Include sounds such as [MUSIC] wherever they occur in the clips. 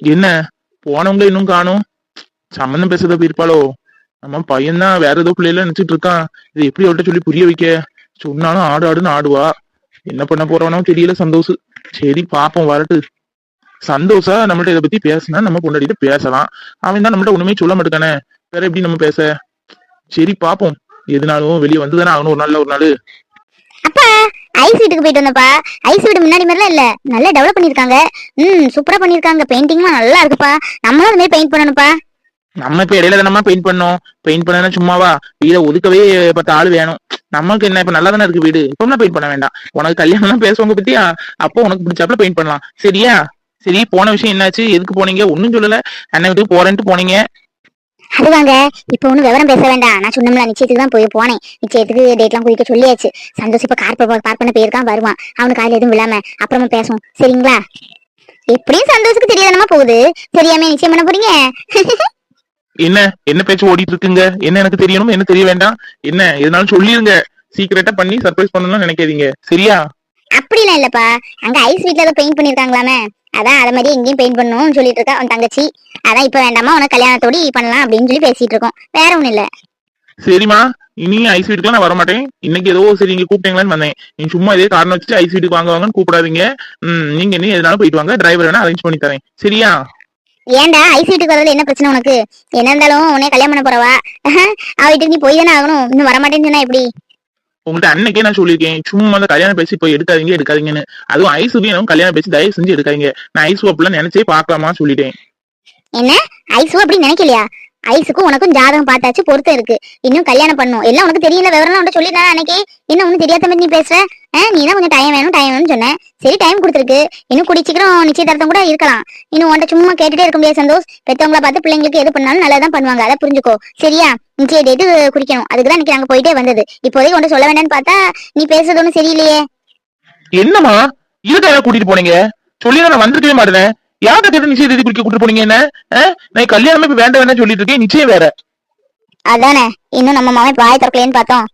என்ன? போனவங்க இன்னும் காணும். சம்மந்தம் பேசுறத போயிருப்பாளோ நம்ம பையன்தான் வேற ஏதோ பிள்ளைல நினைச்சிட்டு இருக்கான். இது எப்படி அவள்கிட்ட சொல்லி புரிய வைக்க? சொன்னாலும் ஆடு ஆடுன்னு ஆடுவா. என்ன பண்ண போறவனோ தெரியல சந்தோஷ். சரி பாப்போம் வரட்டு. சந்தோஷா நம்மள்ட்ட இதை பத்தி பேசினா நம்ம பொண்டாடிட்டு பேசலாம். அவன் தான் நம்மள்ட்ட ஒண்ணுமே சொல்ல மாட்டேக்கானே வேற எப்படி நம்ம பேச? சரி பாப்போம். எதுனாலும் வெளியே வந்துதானே ஆகணும் ஒரு நாள்ல ஒரு நாள். அப்பா ஐஸ் வீட்டுக்கு போயிட்டு வந்தப்பா ஐஸ் வீடு முன்னாடி மாதிரிலாம் இல்ல. நல்லா டெவலப் பண்ணிருக்காங்க ம் சூப்பரா பண்ணிருக்காங்க பெயிண்டிங்லாம் நல்லா இருக்குப்பா. நம்மளும் அது மாதிரி பெயிண்ட் பண்ணணும்ப்பா. நம்ம இப்ப இடையில தானமா பெயிண்ட் பண்ணோம். பெயிண்ட் பண்ணா சும்மாவா? வீட ஒதுக்கவே பத்து ஆள் வேணும். நமக்கு என்ன இப்ப நல்லா தானே இருக்கு வீடு. இப்ப பெயிண்ட் பண்ண வேண்டாம். உனக்கு கல்யாணம் பேசுவாங்க பத்தியா? அப்போ உனக்கு பிடிச்சாப்புல பெயிண்ட் பண்ணலாம். சரியா? சரி போன விஷயம் என்னாச்சு? எதுக்கு போனீங்க? ஒண்ணும் சொல்லல. அண்ணன் வீட்டுக்கு போறேன்ட்டு போனீங்க. அதுதாங்க இப்போ ஒன்றும் விவரம் பேச வேண்டாம். நான் சொன்னோம்ல நிச்சயத்துக்கு தான் போய் போனேன். நிச்சயத்துக்கு டேட்லாம் குறிக்க சொல்லியாச்சு. சந்தோஷ் இப்போ கார் பார்க் பண்ண போயிருக்கான் வருவான். அவனுக்கு காலையில் எதுவும் இல்லாம அப்புறமா பேசும் சரிங்களா? எப்படியும் சந்தோஷத்துக்கு தெரியாதனமா போகுது. தெரியாம நிச்சயம் பண்ண போறீங்க? என்ன? என்ன பேச்சு ஓடிட்டு இருக்குங்க? என்ன எனக்கு தெரியணும்? என்ன தெரிய வேண்டாம்? என்ன? எதுனாலும் சொல்லிருங்க. சீக்கிரட்டா பண்ணி சர்ப்ரைஸ் பண்ணணும்னு நினைக்காதீங்க. சரியா? அப்படிலாம் இல்லப்பா. அங்க ஐஸ் வீட்ல ஏதோ பெயிண்ட் பண்ணிருக்காங்களாமே. அதான் அத மாதிரி எங்கேயும் பெயிண்ட் பண்ணணும்னு சொல்லிட்டு இருக்கா அவன் தங்கச்சி. அதான் இப்ப வேண்டாமா உனக்கு கல்யாணத்தோடி பண்ணலாம் அப்படின்னு சொல்லி பேசிட்டு இருக்கோம். வேற ஒண்ணும் இல்ல. சரிம்மா இனி ஐஸ் வீட்டுக்குலாம் நான் வர மாட்டேன் இன்னைக்கு ஏதோ சரி நீங்க கூப்பிட்டீங்களான்னு வந்தேன். நீங்க சும்மா இதே காரணம் வச்சுட்டு ஐஸ் வீட்டுக்கு வாங்க வாங்கன்னு கூப்பிடாதீங்க. நீங்க இனி எதுனாலும் போயிட்டு வாங்க டிரைவர் வேணா அரேஞ்ச் பண்ணி தரேன். சரியா? ஏன்டா ஐஸ் வீட்டுக்கு வரதுல என்ன பிரச்சனை உனக்கு? என்ன இருந்தாலும் உன்னை கல்யாணம் பண்ண போறவா? அவ வீட்டுக்கு நீ போய் தானே ஆகணும். இன்னும் வரமாட்டேன்னு சொன்னா எப்படி? உங்ககிட்ட அன்னைக்கே நான் சொல்லியிருக்கேன். சும்மா அந்த கல்யாணம் பேசி போய் எடுக்காதீங்க எடுக்காதீங்கன்னு. அதுவும் ஐஸ் எனக்கு கல்யாணம் பேசி தயவு செஞ்சு எடுக்காதீங்க. நான் ஐஸ் அப்படிலாம் நினைச்சே பார்க்கலாமா சொல்லிட்டேன். என்ன? ஐஸும் அப்படி நினைக்கலையா? ஐஸுக்கும் உனக்கும் ஜாதகம் பார்த்தாச்சு பொருத்தம் இருக்கு. இன்னும் கல்யாணம் பண்ணும். எல்லாம் உனக்கு தெரியல விவரம் உன்ட்ட சொல்லிருந்தா அன்னைக்கு? என்ன ஒண்ணு தெரியாத மாதிரி நீ பேசுற? நீ தான் கொஞ்சம் டைம் வேணும் டைம் வேணும்னு சொன்னேன் சரி டைம் கொடுத்துருக்கு. இன்னும் கூடி சீக்கிரம் நிச்சயதார்த்தம் கூட இருக்கலாம். இன்னும் உன்ட்ட சும்மா கேட்டுட்டே இருக்க முடியாது சந்தோஷ். பெற்றவங்கள பார்த்து பிள்ளைங்களுக்கு எது பண்ணாலும் நல்லதான் பண்ணுவாங்க அதை புரிஞ்சுக்கோ. சரியா? நிச்சய டேட்டு குறிக்கணும். அதுக்கு தான் இன்னைக்கு நாங்க போயிட்டே வந்தது. இப்போதைக்கு உன்ட்ட சொல்ல வேண்டாம்னு பார்த்தா நீ பேசுறது ஒன்றும் சரியில்லையே. என்னமா இதுக்காக கூட்டிட்டு போனீங்க? சொல்லி நான் வந்திருக்கவே மாட்டேன். யார்கிட்ட கேட்டு நிச்சயம் தேதி குறிக்க கூட்டிட்டு போனீங்க என்ன? நான் கல்யாணமே இப்ப வேண்டாம் வேண்டாம் சொல்லிட்டு இருக்கேன். நிச்சயம் வேற. அதானே. இன்னும் நம்ம மாமன் வாய் திறக்கலையேன்னு பார்த்தோம்.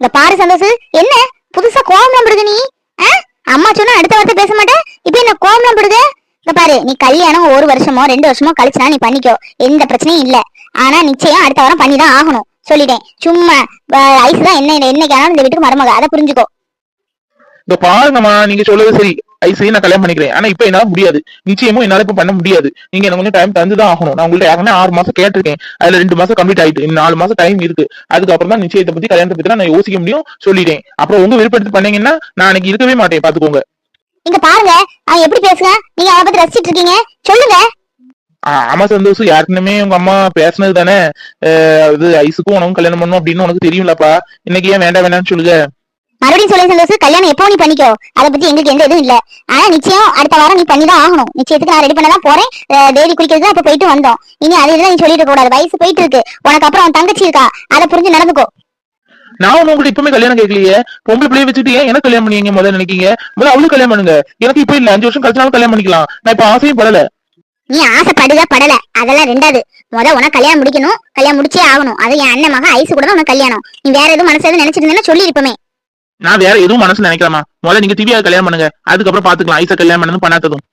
இந்த பாரு சந்தோஷ் என்ன? புதுசா கோவம் படுது நீ? அம்மா சொன்னா அடுத்த வார்த்தை பேச மாட்டேன். இப்ப என்ன கோவம் படுது இந்த பாரு நீ கல்யாணம் ஒரு வருஷமோ ரெண்டு வருஷமோ கழிச்சுனா நீ பண்ணிக்கோ. எந்த பிரச்சனையும் இல்ல. ஆனா நிச்சயம் அடுத்த வாரம் பண்ணி தான் ஆகணும். சொல்லிட்டேன். சும்மா ஐஸ் தான் என்ன என்னைக்கு ஆனாலும் இந்த வீட்டுக்கு மருமக. அதை புரிஞ்சுக்கோ. இந்த பாருங்கம்மா நீங்க சொல்றது சரி. ஐசையும் நான் கல்யாணம் பண்ணிக்கிறேன். ஆனா இப்ப என்னால முடியாது. நிச்சயமும் என்னால இப்ப பண்ண முடியாது. நீங்க எனக்கு கொஞ்சம் டைம் தந்துதான் ஆகணும். நான் உங்கள்ட்ட ஏற்கனவே ஆறு மாசம் கேட்டிருக்கேன். அதுல ரெண்டு மாசம் கம்ப்ளீட் ஆயிட்டு. நாலு மாசம் டைம் இருக்கு. அதுக்கப்புறம் தான் நிச்சயத்தை பத்தி கல்யாணத்தை பத்தி நான் யோசிக்க முடியும் சொல்லிட்டேன் அப்புறம் உங்க விருப்பத்தை பண்ணீங்கன்னா நான் அன்னைக்கு இருக்கவே மாட்டேன். பாத்துக்கோங்க. இங்க பாருங்க. அவன் எப்படி பேசுங்க நீங்க அவனை பத்தி ரசிச்சிட்டு இருக்கீங்க. சொல்லுங்க. ஆமா சந்தோஷம் யாருக்குமே உங்க அம்மா பேசுனது தானே? இது ஐஸுக்கும் உனக்கும் கல்யாணம் பண்ணணும் அப்படின்னு உனக்கு தெரியும்லப்பா. இன்னைக்கு ஏன் வேண்டாம் வேண்டாம்னு சொல்லுங்க. மறுபடியும் சொல்லி சந்தோஷ் கல்யாணம் எப்போ நீ பண்ணிக்கோ? அதை பத்தி எங்களுக்கு எந்த இதுவும் இல்ல. ஆனா நிச்சயம் அடுத்த வாரம் நீ பண்ணி தான் ஆகணும். நிச்சயத்துக்கு நான் ரெடி பண்ண தான் போறேன் தேதி குளிக்கிறது அப்ப போயிட்டு வந்தோம். இனி அது இதெல்லாம் நீ சொல்லிட்டு கூடாது. வயசு போயிட்டு இருக்கு. உனக்கு அப்புறம் உன் தங்கச்சி இருக்கா? அதை புரிஞ்சு நடந்துக்கோ. நான் உங்கள்ட்ட இப்பவுமே கல்யாணம் கேட்கலையே. பொம்பளை பிள்ளைய வச்சுட்டு ஏன் எனக்கு கல்யாணம் பண்ணீங்க முதல்ல நினைக்கீங்க முதல்ல அவளுக்கு கல்யாணம் பண்ணுங்க. எனக்கு இப்ப இல்ல. அஞ்சு வருஷம் கழிச்சாலும் கல்யாணம் பண்ணிக்கலாம். நான் இப்ப ஆசையும் படல. நீ ஆசைப்படுதா? படல. அதெல்லாம் ரெண்டாவது. முத உனக்கு கல்யாணம் முடிக்கணும். கல்யாணம் முடிச்சே ஆகணும். அது என் அண்ணன் மகன் ஐசு கூட தான் உனக்கு கல்யாணம். நீ வேற எதுவும் மனசு எதுவும் நினைச்சிட்டு இருந்தேன்னா சொல்லி இருப்பமே நான் வேற எதுவும் மனசுல நினைக்கலாமா முதல்ல நீங்க திவ்யா கல்யாணம் பண்ணுங்க. அதுக்கப்புறம் பாத்துக்கலாம். ஐசா கல்யாணம் பண்ணதும் பண்ணாததும்.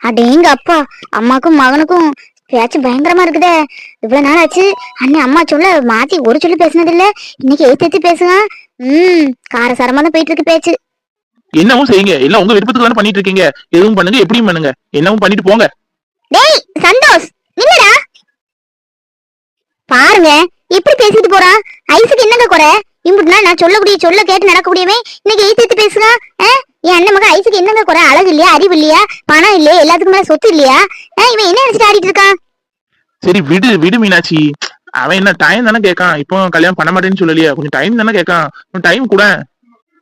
அடேங்க அப்பா? அம்மாக்கும் மகனுக்கும் பேச்சு பயங்கரமா இருக்குதே. இவ்வளவு நாள் ஆச்சு. அண்ணன் அம்மா சொல்ல மாத்தி ஒரு சொல்லி பேசினது இல்ல இன்னைக்கு எய்த்து எத்தி பேசுங்க ம் காரசாரமா தான் போயிட்டு இருக்கு பேச்சு. என்னவும் செய்யுங்க. எல்லாம் உங்க விருப்பத்துக்கு தானே பண்ணிட்டு இருக்கீங்க. எதுவும் பண்ணுங்க எப்படியும் பண்ணுங்க. என்னவும் பண்ணிட்டு போங்க. டேய் சந்தோஷ் நில்லுடா. பாருங்க எப்படி பேசிட்டு போறான்? ஐஸுக்கு என்னங்க குறை? இம்புட்னா நான் சொல்லக்கூடிய சொல்ல கேட்டு நடக்கக்கூடியவே இன்னைக்கு எய்த்து எத்தி பேசுங்க என் அண்ணன் மகன் ஐசுக்கு என்னங்க குறை? அழகு இல்லையா? அறிவு இல்லையா? பணம் இல்லையா? எல்லாத்துக்கும் மேல சொத்து இல்லையா? இவன் என்ன நினைச்சிட்டு ஆடிட்டு இருக்கான்? சரி விடு விடு மீனாட்சி. அவன் என்ன டைம் தானே கேட்கான். இப்போ கல்யாணம் பண்ண மாட்டேன்னு சொல்லலையா. கொஞ்சம் டைம் தானே கேட்கான். டைம் கூட.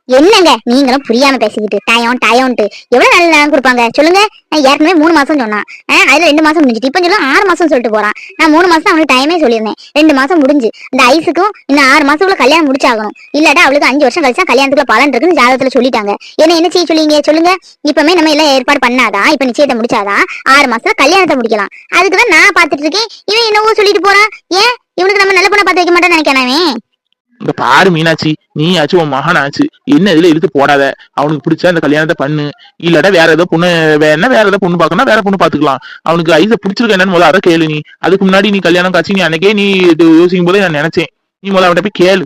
என்னங்க? நீங்களும் புரியாம பேசிக்கிட்டு டயம் டயம்ட்டு எவ்வளவு நல்ல நேரம் கொடுப்பாங்க? சொல்லுங்க. நான் ஏற்கனவே மூணு மாசம் சொன்னான். அதுல ரெண்டு மாசம் முடிஞ்சுட்டு. இப்ப சொல்ல ஆறு மாசம் சொல்லிட்டு போறான். நான் மூணு மாசம் அவனுக்கு டைமே சொல்லியிருந்தேன். ரெண்டு மாசம் முடிஞ்சு. இந்த ஐஸுக்கும் இன்னும் ஆறு மாசத்துக்குள்ள கல்யாணம் முடிச்சாகணும். இல்லாட்டா அவளுக்கு அஞ்சு வருஷம் கழிச்சா கல்யாணத்துக்குள்ள பலன் இருக்குன்னு ஜாதகத்துல சொல்லிட்டாங்க. என்ன என்ன செய்ய சொல்லிங்க சொல்லுங்க. இப்பமே நம்ம எல்லாம் ஏற்பாடு பண்ணாதான் இப்ப நிச்சயத்தை முடிச்சாதான் ஆறு மாசத்துல கல்யாணத்தை முடிக்கலாம். அதுக்குதான் நான் பாத்துட்டு இருக்கேன். இவன் என்னவோ சொல்லிட்டு போறான். ஏன்? இவனுக்கு நம்ம நல்ல பொண்ணை பார்த்து வைக்க மாட்டேன்னு நினைக்கிறானே. இந்த பாரு மீனாட்சி நீ ஆச்சு உன் மகன் ஆச்சு என்ன இதுல இழுத்து போடாத? அவனுக்கு பிடிச்சா இந்த கல்யாணத்தை பண்ணு. இல்லடா வேற ஏதோ பொண்ணு வேணா வேற ஏதோ பொண்ணு பாக்கணும் வேற பொண்ணு பாத்துக்கலாம் அவனுக்கு ஐச பிடிச்சிருக்க என்னன்னு முதல்ல அதை கேளு நீ. அதுக்கு முன்னாடி நீ கல்யாணம் காட்சி நீ அன்னைக்கே நீ இது யோசிக்கும் போதே நான் நினைச்சேன். நீ முதல்ல அவன்கிட்ட போய் கேளு.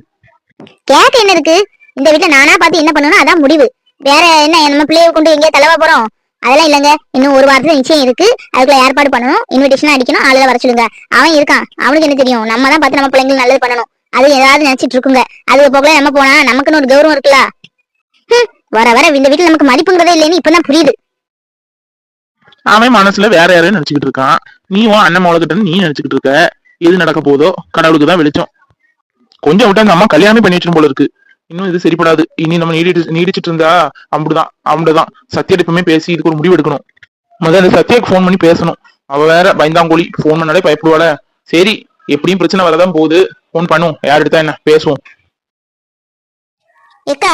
கேட்க என்ன இருக்கு? இந்த வீட்டுல நானா பார்த்து என்ன பண்ணணும் அதான் முடிவு. வேற என்ன நம்ம பிள்ளைய கொண்டு எங்கேயா தலைவா போறோம்? அதெல்லாம் இல்லைங்க. இன்னும் ஒரு வாரத்துல நிச்சயம் இருக்கு. அதுக்குள்ள ஏற்பாடு பண்ணணும். இன்விடேஷன் அடிக்கணும். ஆளுல வர சொல்லுங்க. அவன் இருக்கான். அவனுக்கு என்ன தெரியும்? நம்ம தான் பார்த்து நம்ம பிள்ளைங்களுக்கு நல்லது பண்ணணும். அது ஏதாவது நினைச்சிட்டு இருக்குங்க. அது போகல நம்ம போனா நமக்குன்னு ஒரு கௌரவம் இருக்குல்ல. ஹம், வர வர இந்த வீட்டுல நமக்கு மதிப்புங்கிறதே இல்லைன்னு இப்பதான் புரியுது. அவன் மனசுல வேற யாரையும் நினைச்சுக்கிட்டு இருக்கான். நீ உன் அண்ணன் மோளகிட்ட நீ நினைச்சுக்கிட்டு இருக்க. எது நடக்க போதோ கடவுளுக்கு தான் வெளிச்சம். கொஞ்சம் விட்டா அந்த அம்மா கல்யாணமே பண்ணி போல இருக்கு. இன்னும் இது சரிப்படாது. இனி நம்ம நீடிட்டு நீடிச்சிட்டு இருந்தா அப்படிதான் அவன்கிட்டதான் சத்யா எப்பவுமே பேசி இதுக்கு ஒரு முடிவு எடுக்கணும். முதல்ல சத்யாக்கு ஃபோன் பண்ணி பேசணும். அவ வேற பயந்தாங்கோழி ஃபோன் பண்ணாலே பயப்படுவாள. சரி எப்படியும் பிரச்சனை வரதான் போகுது. போன் பண்ணும் யார் எடுத்தா என்ன? பேசுவோம். ஏக்கா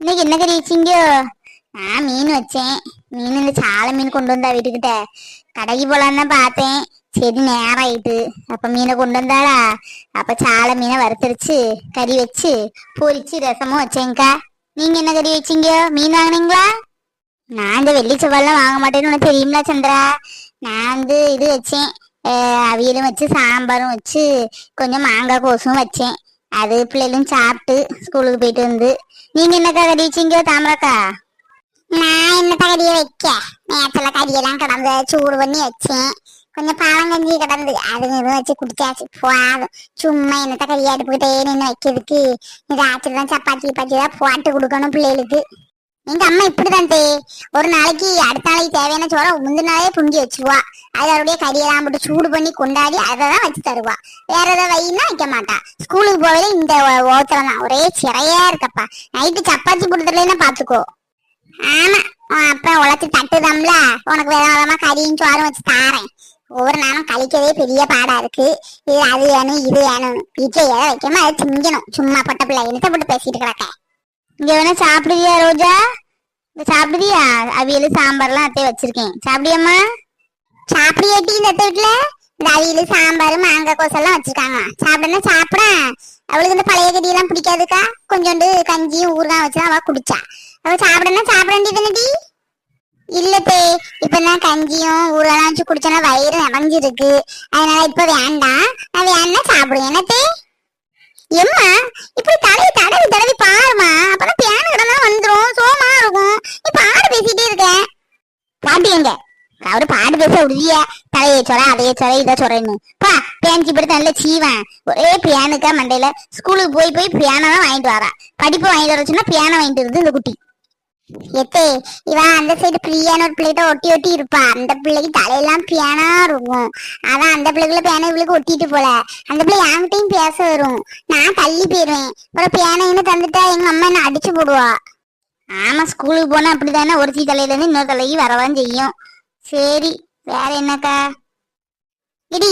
இன்னைக்கு என்ன கறி வச்சீங்க? நான் மீன் வச்சேன். மீன் இந்த சாலை மீன் கொண்டு வந்தா வீட்டுக்கிட்ட. கடைக்கு போலான்னு தான் பார்த்தேன். சரி நேரம் ஆயிட்டு அப்ப மீனை கொண்டு வந்தாளா? அப்ப சால மீனை வறுத்தரிச்சு கறி வச்சு பொரிச்சு ரசமும் வச்சேங்க்கா நீங்க என்ன கறி வச்சீங்க? மீன் வாங்குனீங்களா? நான் இந்த வெள்ளி செவ்வாய்லாம் வாங்க மாட்டேன்னு உனக்கு தெரியுங்களா சந்திரா. நான் வந்து இது வச்சேன். அவியலும் வச்சு சாம்பாரும் வச்சு கொஞ்சம் மாங்காய் கோசும் வச்சேன் அது பிள்ளைகளும் சாப்பிட்டு ஸ்கூலுக்கு போயிட்டு வந்து நீங்க என்னக்கா கறி வச்சீங்க தாமரக்கா நான் என்ன கறிய வைக்க நேரத்துல கறியெல்லாம் கிடந்து சூடு பண்ணி வச்சேன் கொஞ்சம் பாலங்கஞ்சி கிடந்து அது இதுவும் வச்சு குடிச்சாச்சு போதும் சும்மா என்னத்த கறி அடுப்புக்கிட்டே நின்று வைக்கிறதுக்கு இது ராத்திரி தான் சப்பாத்தி பச்சி தான் போட்டு கொடுக்கணும் பிள்ளைகளுக்கு எங்க அம்மா இப்படிதான் தே. ஒரு நாளைக்கு அடுத்த நாளைக்கு தேவையான சோற முந்தினாலே புங்கி வச்சிருவா. அவருடைய கறியெல்லாம் போட்டு சூடு பண்ணி கொண்டாடி அதை தான் வச்சு தருவா. வேற ஏதாவது வைன்னா வைக்க மாட்டா. ஸ்கூலுக்கு போகவே இந்த ஓத்தலம் தான் ஒரே சிறையா இருக்கப்பா. நைட்டு சப்பாத்தி கொடுத்துடலன்னா பாத்துக்கோ. ஆமா. உன் அப்பா உழைச்சி தட்டுதாம்ல. உனக்கு வேற விதமா கறியும் சோறும் வச்சு தாரேன். ஒவ்வொரு நாளும் கழிக்கவே பெரிய பாடா இருக்கு. இது அது வேணும் இது வேணும். வீட்டுல எதை வைக்காம அதை திங்கணும் சும்மா பட்ட பிள்ளை என்னத்த போட்டு பேசிட்டு கிடக்கேன் இங்க வேணா சாப்பிடுவியா ரோஜா? இந்த சாப்பிடுவியா? அவியல் சாம்பார்லாம் அத்தை வச்சிருக்கேன். சாப்பிடியம்மா சாப்பிடியாட்டி இந்த அத்தை வீட்டுல இந்த அவியல் சாம்பார் மாங்காய் கோசெல்லாம் வச்சிருக்காங்க. சாப்பிடனா சாப்பிட. அவளுக்கு இந்த பழைய கடியெல்லாம் பிடிக்காதுக்கா? கொஞ்சோண்டு கஞ்சியும் ஊறுகாய் வச்சு அவ குடிச்சா. அவ சாப்பிடனா சாப்பிட வேண்டியதுனடி இல்லத்தே இப்பதான் கஞ்சியும் ஊரெல்லாம் வச்சு குடிச்சனா வயிறு நிறைஞ்சிருக்கு. அதனால இப்ப வேண்டாம். நான் வேணா சாப்பிடுவேன். என்னத்தே எம்மா இப்படி தடவி தடவி தடவி பாருமா அப்பதான் பியானு கிடந்தா வந்துரும் சோமா இருக்கும் நீ பாடு பேசிட்டே இருக்க பாட்டு எங்க அவரு பாட்டு பேச உறுதியா தலையை சொற அதைய சொற இதை சொறேன்னு பா பேஞ்சு இப்படி நல்ல சீவன் ஒரே பியானுக்கா மண்டையில. ஸ்கூலுக்கு போய் போய் பியானோ தான் வாங்கிட்டு வரா. படிப்பு வாங்கிட்டு வர சொன்னா பியானோ வாங்கிட்டு வருது இந்த குட்டி. எத்தே இவன் அந்த சைடு பிரியான ஒரு பிள்ளைகிட்ட ஒட்டி ஒட்டி இருப்பா. அந்த பிள்ளைக்கு தலையெல்லாம் பியானா இருக்கும். அதான் அந்த பிள்ளைக்குள்ள பியானை இவளுக்கு ஒட்டிட்டு போல. அந்த பிள்ளை என்கிட்டயும் பேச வரும். நான் தள்ளி போயிருவேன் அப்புறம் பியானோன்னு தந்துட்டா எங்க அம்மா என்ன அடிச்சு போடுவா? ஆமா ஸ்கூலுக்கு போனா அப்படிதானே? ஒருத்தி தலையில இருந்து இன்னொரு தலைக்கு வரவான் செய்யும். சரி வேற என்னக்கா? இடி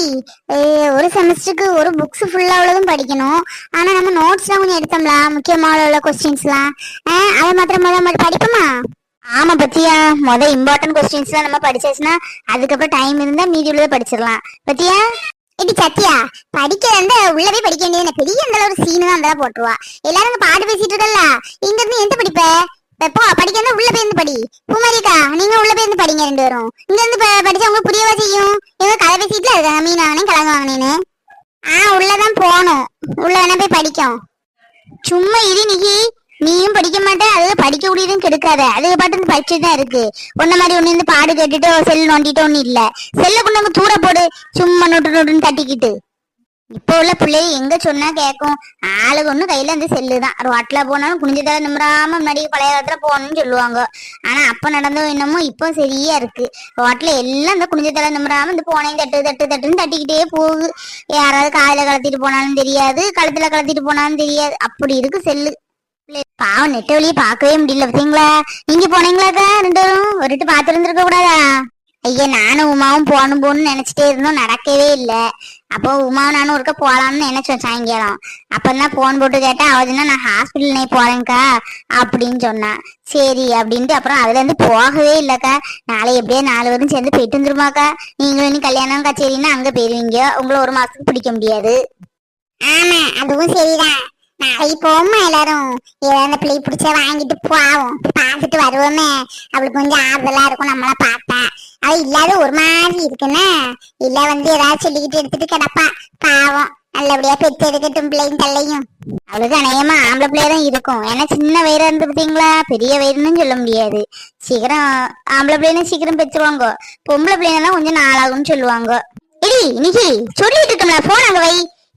ஒரு செமஸ்டருக்கு ஒரு புக்ஸ் ஃபுல்லா உள்ளதும் படிக்கணும். ஆனா நம்ம நோட்ஸ்லாம் கொஞ்சம் எடுத்தோம்ல முக்கியமான உள்ள கொஸ்டின்ஸ்லாம் அதை மாத்திரம் முத மட்டும் படிப்போமா? ஆமா பத்தியா? முத இம்பார்ட்டன்ட் கொஸ்டின்ஸ்லாம் நம்ம படிச்சாச்சுன்னா அதுக்கப்புறம் டைம் இருந்தா மீதி உள்ளதை படிச்சிடலாம். பத்தியா? இடி சத்யா படிக்க வந்து உள்ளவே படிக்க வேண்டியது பெரிய அந்த ஒரு சீனு தான் அந்த போட்டுருவா. எல்லாரும் பாட்டு பேசிட்டு இருக்கல்ல? இங்க இருந்து எந்த படிப்ப? போ படிக்க உள்ள போய் இருந்து படி. குமரிக்கா நீங்க உள்ள போய் இருந்து படிங்க ரெண்டு பேரும். இங்க இருந்து ப- படிச்சா உங்களுக்கு புரியவா செய்யும்? இவங்க கதை பேசிட்டுல இருக்காங்க மீன் வாங்கினேன் கிழங்கு வாங்கினேன்னு? ஆ உள்ளதான் போகணும். உள்ள வேணா போய் படிக்கும். சும்மா இரு நிகி நீயும் படிக்க மாட்டேன் அது படிக்க முடியுதுன்னு கெடுக்காத. அது பாட்டு படிச்சுட்டு தான் இருக்கு. உன்ன மாதிரி ஒண்ணு இருந்து பாடு கேட்டுட்டு செல் நோண்டிட்டு ஒண்ணு இல்ல. செல்ல கொண்டு தூர போடு. சும்மா நொட்டு நொட்டுன்னு தட்டிக்கிட்டு. இப்போ உள்ள பிள்ளைய எங்க சொன்னா கேட்கும் ஆளுக்கு ஒண்ணு கையில அந்த செல்லு தான். ரோட்ல போனாலும் குனிஞ்சதால நிமிராம முன்னாடி பழைய காலத்துல போகணும்னு சொல்லுவாங்க. ஆனா அப்ப நடந்தோம் என்னமோ இப்போ சரியா இருக்கு. ரோட்ல எல்லாம் இந்த குனிஞ்சதால நிமிராம இந்த போனையும் தட்டு தட்டு தட்டுன்னு தட்டிக்கிட்டே போகுது. யாராவது காலையில கலத்திட்டு போனாலும் தெரியாது கழுத்துல கலத்திட்டு போனாலும் தெரியாது. அப்படி இருக்கு செல்லு. பாவம் நெட்ட வழியே பார்க்கவே முடியல பாத்தீங்களா நீங்க போனீங்களாக்கா ரெண்டும்? ஒருட்டு பார்த்து இருந்திருக்க கூடாதா? ஐயா நானும் உமாவும் போகணும் போகணும்னு நினைச்சிட்டே இருந்தோம். நடக்கவே இல்லை. அப்போ உமா நானும் ஒருக்க போலாம்னு நினைச்சோம் சாயங்காலம். அப்பந்தான் போன் போட்டு கேட்டா அவதுன்னா நான் ஹாஸ்பிட்டல் நீ போறேன்க்கா அப்படின்னு சொன்னான் சரி அப்படின்ட்டு அப்புறம் அதுல இருந்து போகவே இல்லக்கா. நாளை எப்படியே நாலு வரும் சேர்ந்து போயிட்டு வந்துருமாக்கா. நீங்களும் இனி கல்யாணம் கச்சேரின்னா அங்க போயிருவீங்க. உங்களை ஒரு மாசத்துக்கு பிடிக்க முடியாது. ஆமா அதுவும் சரிதான். நாளைக்கு போமா எல்லாரும் ஏதாவது அந்த பிள்ளை பிடிச்ச வாங்கிட்டு போவோம். பார்த்துட்டு வருவோமே. அவளுக்கு கொஞ்சம் ஆறுதலா இருக்கும் நம்மள பார்த்தா. அவ இல்லாத ஒரு மாதிரி இருக்குன்னா. இல்ல வந்து ஏதாவது சொல்லிக்கிட்டு எடுத்துட்டு கிடப்பா. பாவம். நல்லபடியா பெத்து எடுக்கட்டும் பிள்ளையும் தள்ளையும். அவளுக்கு அநேகமா ஆம்பளை பிள்ளையா தான் இருக்கும். ஏன்னா சின்ன வயிறா இருந்து பாத்தீங்களா? பெரிய வயிறுன்னு சொல்ல முடியாது. சீக்கிரம் ஆம்பளை பிள்ளைன்னு சீக்கிரம் பெற்றுருவாங்க பொம்பளை பிள்ளைங்க கொஞ்சம் நாளாகும்னு சொல்லுவாங்க. இடி நிக்கி சொல்லிட்டு இருக்கோம்ல. போன் அங்க வை.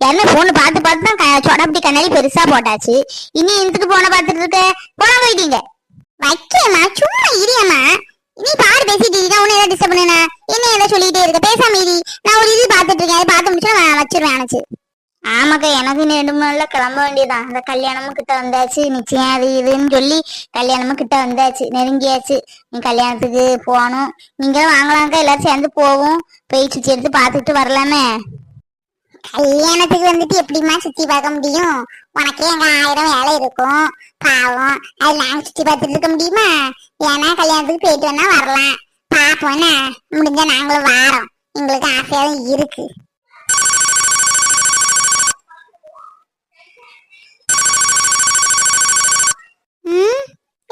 என்ன போன் பார்த்து பார்த்து தான் சொடப்பட்டி கண்ணாடி பெருசா போட்டாச்சு. இனி இருந்துட்டு போன பார்த்துட்டு இருக்க? போன போயிட்டீங்க. வைக்கேம்மா சும்மா இரியம்மா. நீ பாரு பேசிட்டு இருக்கா உன்னை ஏதாவது டிஸ்டர்ப் பண்ணுனா என்ன ஏதாவது சொல்லிட்டே இருக்க? பேசாம இரு நான் ஒரு இது பார்த்துட்டு இருக்கேன். அதை பார்த்து முடிச்சா நான் வச்சிருவேன் ஆமாக்கா எனக்கு இன்னும் ரெண்டு மூணு நாள்ல கிளம்ப வேண்டியதான் அந்த கல்யாணமும் கிட்ட வந்தாச்சு. நிச்சயம் அது இதுன்னு சொல்லி கல்யாணமும் கிட்ட வந்தாச்சு. நெருங்கியாச்சு. நீ கல்யாணத்துக்கு போகணும். நீங்களும் வாங்கலாம்க்கா. எல்லாரும் சேர்ந்து போவோம். போய் சுத்தி எடுத்து பார்த்துட்டு வரலாமே. கல்யாணத்துக்கு வந்துட்டு எப்படிம்மா சுத்தி பார்க்க முடியும்? உனக்கே எங்க ஆயிரம் வேலை இருக்கும். பாவம். அது நாங்க சுத்தி பார்த்துட்டு இருக்க முடியுமா? ஏன்னா கல்யாணத்துக்கு போயிட்டு வேணா வரலாம். பாப்போம்னா முடிஞ்சா நாங்களும் வாரோம். எங்களுக்கு ஆசையாவும் இருக்கு.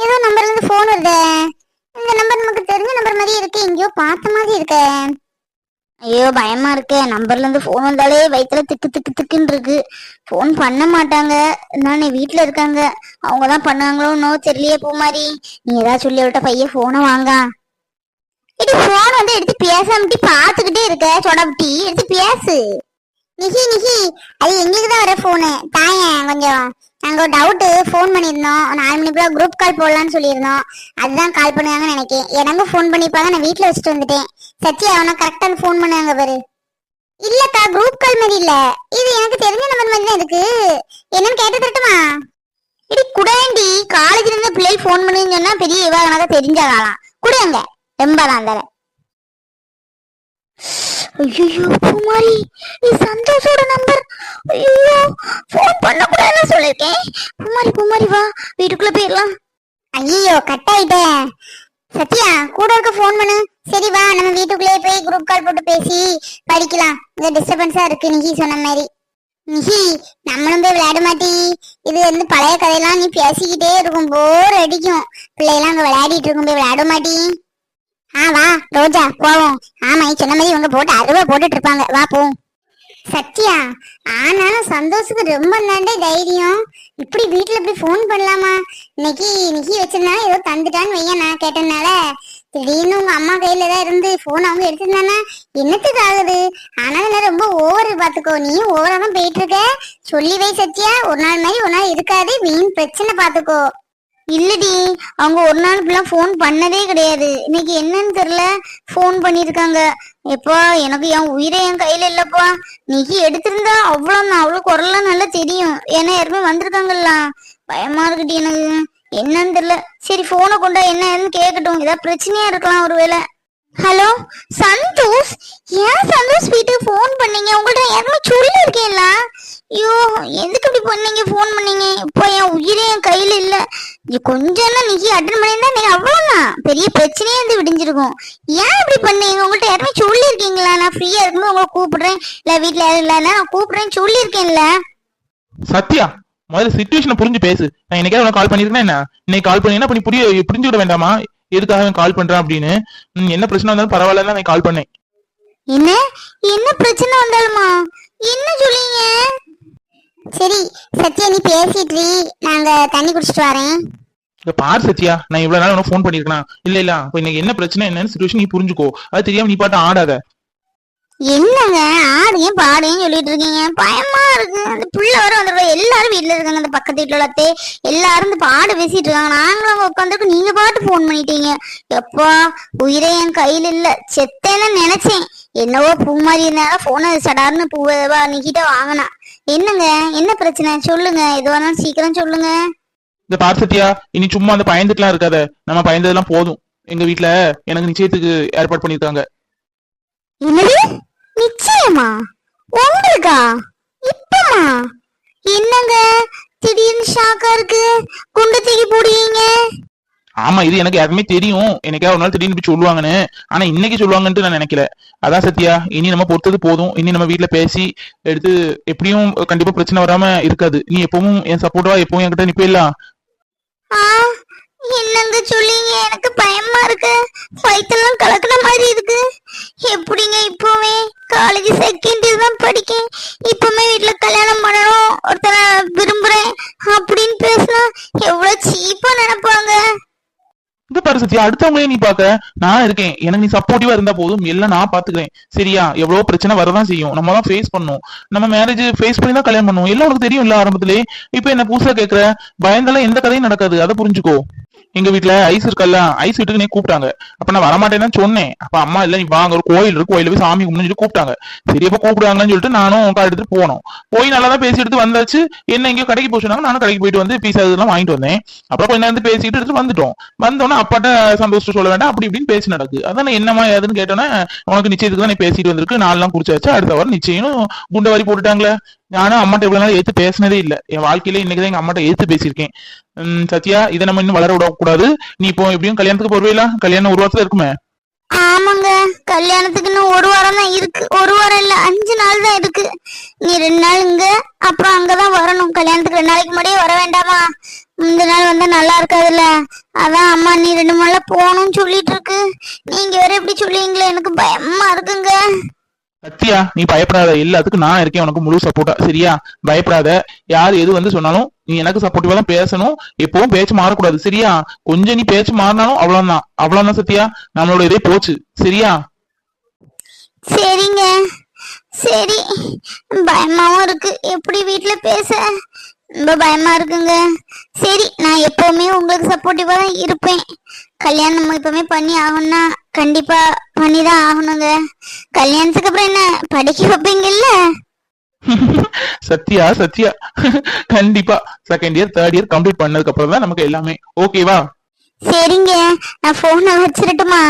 ஏதோ நம்பர்ல இருந்து போன் வருது. இந்த நம்பர் நமக்கு தெரிஞ்ச நம்பர் மாதிரி இருக்கு. எங்கேயோ பார்த்த மாதிரி இருக்கு. ஐயோ பயமா இருக்கு. நம்பர்ல இருந்து போன் வந்தாலே வயிற்றுல திக்கு திக்கு திக்குன்னு இருக்கு. போன் பண்ண மாட்டாங்க. நான் வீட்டுல இருக்காங்க. அவங்க தான் பண்ணாங்களோன்னோ நோ தெரியலையே பூ மாதிரி நீ ஏதாவது சொல்லி விட்ட பையன் போனை வாங்க. இது போன் வந்து எடுத்து பேசாமட்டி பாத்துக்கிட்டே இருக்க. சொடப்பட்டி எடுத்து பேசு. நிஹி நிஹி அது எங்களுக்கு தான் வர ஃபோனு தாயன் கொஞ்சம் நாங்கள் ஒரு டவுட்டு ஃபோன் பண்ணியிருந்தோம். நாலு மணிக்குள்ள குரூப் கால் போடலான்னு சொல்லியிருந்தோம். அதுதான் கால் பண்ணுவாங்கன்னு நினைக்கிறேன். எனக்கும் ஃபோன் பண்ணிப்பாங்க நான் வீட்டில் வச்சுட்டு வந்துட்டேன். சச்சி அவனை கரெக்டாக ஃபோன் பண்ணுவாங்க பாரு. இல்லக்கா குரூப் கால் மாதிரி இல்ல. இது எனக்கு தெரிஞ்ச நம்பர் மாதிரி தான் இருக்கு. என்னன்னு கேட்டு தரட்டுமா? இடி குடாண்டி காலேஜ்ல இருந்து பிள்ளைகள் ஃபோன் பண்ணுன்னு சொன்னா பெரிய இவாகனாக தெரிஞ்சாலாம் குடுங்க ரொம்ப தான் தரேன் ஐயோ குமாரி நீ சந்தோஷோட நம்பர் ஐயோ ஃபோன் பண்ண கூடாதுன்னு சொல்லிருக்கேன் குமாரி குமாரி வா வீட்டுக்குள்ள போயிடலாம். ஐயோ கட் ஆயிட்டேன் சத்யா கூட இருக்க ஃபோன் பண்ணு. சரி வா நம்ம வீட்டுக்குள்ளேயே போய் குரூப் கால் போட்டு பேசி படிக்கலாம். இந்த டிஸ்டர்பன்ஸா இருக்கு நிஹி சொன்ன மாதிரி. நிஹி நம்மளும் போய் விளையாட மாட்டி. இது வந்து பழைய கதையெல்லாம் நீ பேசிக்கிட்டே இருக்கும். போர் அடிக்கும். பிள்ளைலாம் அங்க விளையாடிட்டு இருக்கும் போய் விளையாட மாட்டி. ஆ வா ரோஜா போவோம். ஆமா நீ சொன்ன மாதிரி இவங்க போட்டு அருவா போட்டுட்டு இருப்பாங்க. வா போவோம் சத்யா ஆனாலும் சந்தோஷத்துக்கு ரொம்ப நன்றி தைரியம். இப்படி வீட்டுல இப்படி ஃபோன் பண்ணலாமா? இன்னைக்கு நிக்கி வச்சிருந்தா ஏதோ தந்துட்டான்னு வையன் நான் கேட்டனால திடீர்னு உங்க அம்மா கையில தான் இருந்து போன் அவங்க எடுத்திருந்தானா என்னத்துக்கு ஆகுது? ஆனாலும் ரொம்ப ஓவர் பாத்துக்கோ. நீ ஓவரா தான் போயிட்டு இருக்க. சொல்லி வை சத்யா. ஒரு நாள் மாதிரி ஒரு நாள் இருக்காது. வீண் பிரச்சனை பாத்துக்கோ. இல்லடி அவங்க ஒரு நாள் இப்பெல்லாம் ஃபோன் பண்ணதே கிடையாது. இன்னைக்கு என்னன்னு தெரியல ஃபோன் பண்ணியிருக்காங்க. எப்பா எனக்கு என் உயிரே என் கையில இல்லப்பா. நீக்கி எடுத்திருந்தா அவ்வளவுதான் அவ்வளோ குரல்லாம் நல்லா தெரியும். ஏன்னா யாருமே வந்திருக்காங்கல்ல. பயமா இருக்குடி எனக்கு. என்னன்னு தெரியல. சரி ஃபோனை கொண்டா என்ன ஏதுன்னு கேட்கட்டும். ஏதாவது பிரச்சனையா இருக்கலாம் ஒருவேளை. ஹலோ சந்தோஷ்? ஏன் சந்தோஷ் வீட்டுக்கு ஃபோன் பண்ணீங்க? உங்கள்ட்ட யாருமே சொல்லியிருக்கேன்ல. ஐயோ எதுக்கு இப்படி பண்ணீங்க? ஃபோன் பண்ணீங்க. இப்போ என் உயிரே என் கையில இல்ல. கொஞ்சம் தான் நீ அட்டன் பண்ணியிருந்தா நீ அவ்வளவுதான். பெரிய பிரச்சனையே வந்து விடிஞ்சிருக்கும். ஏன் இப்படி பண்ணீங்க? உங்கள்ட்ட யாருமே சொல்லியிருக்கீங்களா? நான் ஃப்ரீயா இருக்கும்போது உங்களை கூப்பிடுறேன். இல்ல வீட்ல யாரும் இல்லைன்னா நான் கூப்பிடுறேன்னு சொல்லியிருக்கேன்ல. சத்யா முதல்ல சுச்சுவேஷனை புரிஞ்சு பேசு. நான் என்னைக்காவது உனக்கு கால் பண்ணிருக்கேன் என்ன? இன்னைக்கு கால் பண்ணினா அப்ப நீ புரிய புரிஞ்சுக்கிட வேண்டாமா? எதுக்காக கால் பண்றேன் அப்படின்னு? என்ன பிரச்சனை வந்தாலும் பரவாயில்ல தான் நான் கால் பண்ணேன். என்ன? என்ன பிரச்சனை வந்தாலுமா? என்ன சொல்றீங்க? சரி சத்யா நீ பேசிட்டு. நாங்க தண்ணி குடிச்சிட்டு வரேன். இத பார் சத்யா நான் இவ்வளவு நாள் உனக்கு ஃபோன் பண்ணிருக்கேன் இல்ல இல்ல இன்னைக்கு என்ன பிரச்சனை என்னன்னு சுச்சுவேஷன் நீ புரிஞ்சுக்கோ. அது தெரியாம நீ பாட்டு ஆடாத. என்னங்க ஆடையும் பாடையும் சொல்லிட்டு இருக்கீங்க? பயமா இருக்கு. அந்த புள்ள வர வந்துருவா. எல்லாரும் வீட்ல இருக்காங்க அந்த பக்கத்து வீட்டுல உள்ளத்தே எல்லாரும் இந்த பாடு பேசிட்டு இருக்காங்க. நாங்களும் உட்காந்துருக்கு நீங்க பாட்டு ஃபோன் பண்ணிட்டீங்க. எப்பா உயிரே என் கையில இல்ல. செத்தேன்னு நினைச்சேன். என்னவோ பூ மாதிரி இருந்தாலும் போனை சடார்னு பூவா நிக்கிட்ட வாங்கினா. என்னங்க? என்ன பிரச்சனை? சொல்லுங்க. எது வேணாலும் சீக்கிரம் சொல்லுங்க. இந்த பார் சத்யா இனி சும்மா அந்த பயந்துட்டுலாம் இருக்காத. நம்ம பயந்ததெல்லாம் போதும். எங்க வீட்ல எனக்கு நிச்சயத்துக்கு ஏற்பாடு பண்ணிருக்காங்க. என்னது? நிச்சயமா? உங்களுக்கா? இப்பமா? என்னங்க? திடீர்னு ஷாக்கா இருக்கு. குண்டு தூக்கி போடுவீங்க. ஆமா இது எனக்கு யாருமே தெரியும். எனக்கா ஒரு நாள் திடீர்னு சொல்லுவாங்கன்னு. ஆனா இன்னைக்கு சொல்லுவாங்கன்ட்டு நான் நினைக்கல. அதான் சத்யா இனி நம்ம பொறுத்தது போதும். இனி நம்ம வீட்டுல பேசி எடுத்து எப்படியும் கண்டிப்பா பிரச்சனை வராம இருக்காது. நீ எப்பவும் என் சப்போர்ட்டா எப்பவும் என்கிட்ட நிப்பேலாம் என்னங்க சொல்லிங்க எனக்கு பயமா இருக்கு. வயித்தெல்லாம் கலக்குன மாதிரி இருக்கு. எப்படிங்க இப்போவே? காலேஜ் செகண்ட் இயர் தான் படிக்கேன். இப்பவுமே வீட்ல கல்யாணம் பண்ணணும். ஒருத்தனை விரும்புறேன் அப்படின்னு பேசினா எவ்வளவு சீப்பா நினைப்பேன் பாரு சத்யா அடுத்தவங்களே நீ பாக்க நான் இருக்கேன். எனக்கு நீ சப்போர்ட்டிவா இருந்தா போதும். எல்லாம் நான் பாத்துக்கிறேன் சரியா? எவ்வளவு பிரச்சனை வரதான் செய்யும். நம்ம தான் ஃபேஸ் பண்ணும். நம்ம மேரேஜ் ஃபேஸ் பண்ணி தான் கல்யாணம் பண்ணுவோம். எல்லாம் உனக்கு தெரியும் இல்ல ஆரம்பத்திலே. இப்ப என்ன புதுசா கேக்குற பயந்தாலும் எந்த கதையும் நடக்காது. அதை புரிஞ்சுக்கோ. எங்க வீட்ல ஐஸ் இருக்கல்ல ஐஸ் வீட்டுக்கு நீ கூப்பிட்டாங்க. அப்ப நான் வரமாட்டேன்னு சொன்னேன். அப்ப அம்மா இல்ல நீ வாங்க ஒரு கோயில் இருக்கு கோயில போய் சாமி கும்பிடுன்னு சொல்லி கூப்பிட்டாங்க. சரி அப்ப கூப்பிடுவாங்கன்னு சொல்லிட்டு நானும் கார் எடுத்துட்டு போனோம். போய் நல்லா தான் பேசி எடுத்து வந்தாச்சு. என்ன எங்கேயோ கடைக்கு போய் சொன்னாங்க. நானும் கடைக்கு போயிட்டு வந்து பீஸா இதெல்லாம் வாங்கிட்டு வந்தேன். அப்புறம் கொஞ்ச நேரம் பேசிட்டு எடுத்து வந்துட்டோம். வந்தோன்னே அப்பாட்ட சந்தோஷம் சொல்ல வேண்டாம். அப்படி இப்படின்னு பேசி நடக்கு அதான் என்னமா ஏதுன்னு கேட்டோன்னா உனக்கு நிச்சயத்துக்கு தான் நீ பேசிட்டு வந்திருக்கு. நாலாம் குடிச்சாச்சு அடுத்த வாரம் நிச்சயம் குண்டவாரி போட்டுட்டாங்களே. நானும் அம்மாட்ட இவ்வளவு நாள் எடுத்து பேசினதே இல்ல. என் வாழ்க்கையில இன்னைக்கு தான் எங்க அம்மாட்ட எடுத்து பேசியிருக்கேன். உம் சத்யா இதை நம்ம இன்னும் வளர விடக்கூடாது. நீ இப்போ எப்படியும் கல்யாணத்துக்கு போறவேல கல்யாணம் ஒரு வாரத்துல இருக்குமே? ஆமாங்க. கல்யாணத்துக்கு இன்னும் ஒரு வாரம் தான் இருக்கு. ஒரு வாரம் இல்ல அஞ்சு நாள் தான் இருக்கு. நீ ரெண்டு நாள் இங்க அப்புறம் அங்கதான் வரணும். கல்யாணத்துக்கு ரெண்டு நாளைக்கு முன்னாடியே வர வேண்டாமா? இந்த நாள் வந்தா நல்லா இருக்காதுல்ல. அதான் அம்மா நீ ரெண்டு நாள்ல போகணும்னு சொல்லிட்டு இருக்கு. நீங்க வேற எப்படி சொல்லுவீங்களே எனக்கு பயமா இருக்குங்க. சத்யா நீ பயப்படாத. எல்லாத்துக்கும் நான் இருக்கேன். உனக்கு முழு சப்போர்ட்டா சரியா? பயப்படாத. யார் எது வந்து சொன்னாலும் நீ எனக்கு சப்போர்ட்டிவா தான் பேசணும். எப்பவும் பேச்சு மாறக்கூடாது. சரியா? கொஞ்சம் நீ பேச்சு மாறினாலும் அவ்வளவுதான். அவ்வளவுதான் சத்யா. நம்மளோட இதே போச்சு. சரியா? சரிங்க. சரி. பயமாவும் இருக்கு. எப்படி வீட்டுல பேச? ரொம்ப பயமா இருக்குங்க. சரி நான் எப்பவுமே உங்களுக்கு சப்போர்ட்டிவா தான் இருப்பேன். கல்யாணம் நம்ம பண்ணி ஆகணும்னா கண்டிப்பா பண்ணி தான் ஆகணுங்க கல்யாணத்துக்கு அப்புறம் என்ன படிக்க வைப்பீங்கல்ல? [LAUGHS] சத்யா சத்யா. கண்டிப்பா. Second year third year complete பண்ணதுக்கு அப்புறம் தான் நமக்கு எல்லாமே. ஓகேவா சரிங்க. நான் போனை வச்சிரட்டுமா?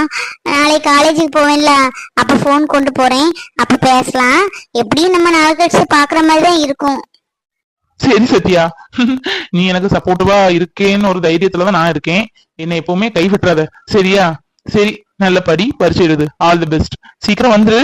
நாளைக்கு காலேஜுக்கு போவேன்ல. அப்ப போன் கொண்டு போறேன். அப்ப பேசலாம். எப்படியும் நம்ம நாளை கழிச்சு பாக்குற மாதிரி தான் இருக்கும். சரி சத்யா. நீ எனக்கு சப்போர்ட்டிவா இருக்கேன்னு ஒரு தைரியத்துல தான் நான் இருக்கேன். என்னை எப்பவுமே கைவிட்டுறாத. சரியா? சரி நல்ல படி பரிசு எழுது. ஆல் தி பெஸ்ட் சீக்கிரம் வந்துரு.